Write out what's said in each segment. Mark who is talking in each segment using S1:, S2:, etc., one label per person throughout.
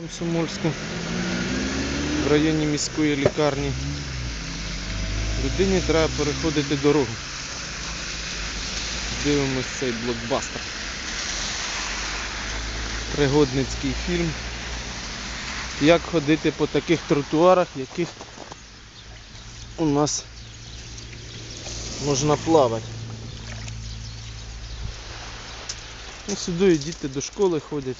S1: Комсомольську в районі міської лікарні. Людині треба переходити дорогу. Дивимось цей блокбастер. Пригодницький фільм. Як ходити по таких тротуарах, яких у нас можна плавати. Ну, сюди діти до школи ходять.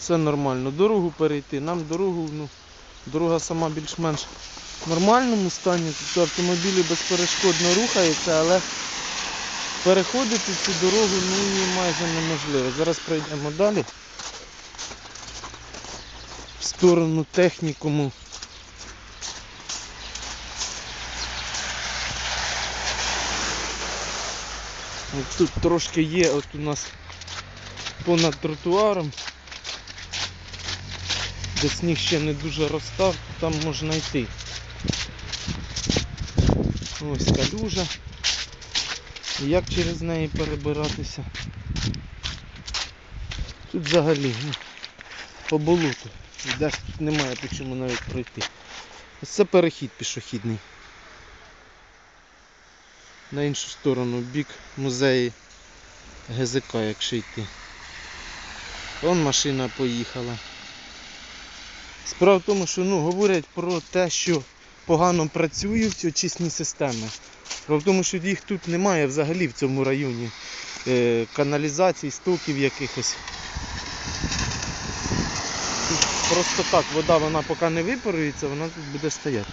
S1: Все нормально. Дорогу перейти. Нам дорогу, ну, дорога сама більш-менш в нормальному стані. Тобто автомобілі безперешкодно рухаються, але переходити цю дорогу ну, майже неможливо. Зараз пройдемо далі. В сторону технікуму. Тут трошки є, от у нас понад тротуаром де сніг ще не дуже розстав, там можна йти. Ось калюжа. Як через неї перебиратися? Тут взагалі ну, по болоту. Йдеш, тут немає по чому навіть пройти. Ось це перехід пішохідний. На іншу сторону, бік музею ГЗК, якщо йти. Вон машина поїхала. Справа в тому, що ну, говорять про те, що погано працюють очисні системи. Справа в тому, що їх тут немає взагалі в цьому районі. Е, каналізацій, стоків якихось. Просто так, вода вона поки не випарується, вона тут буде стояти.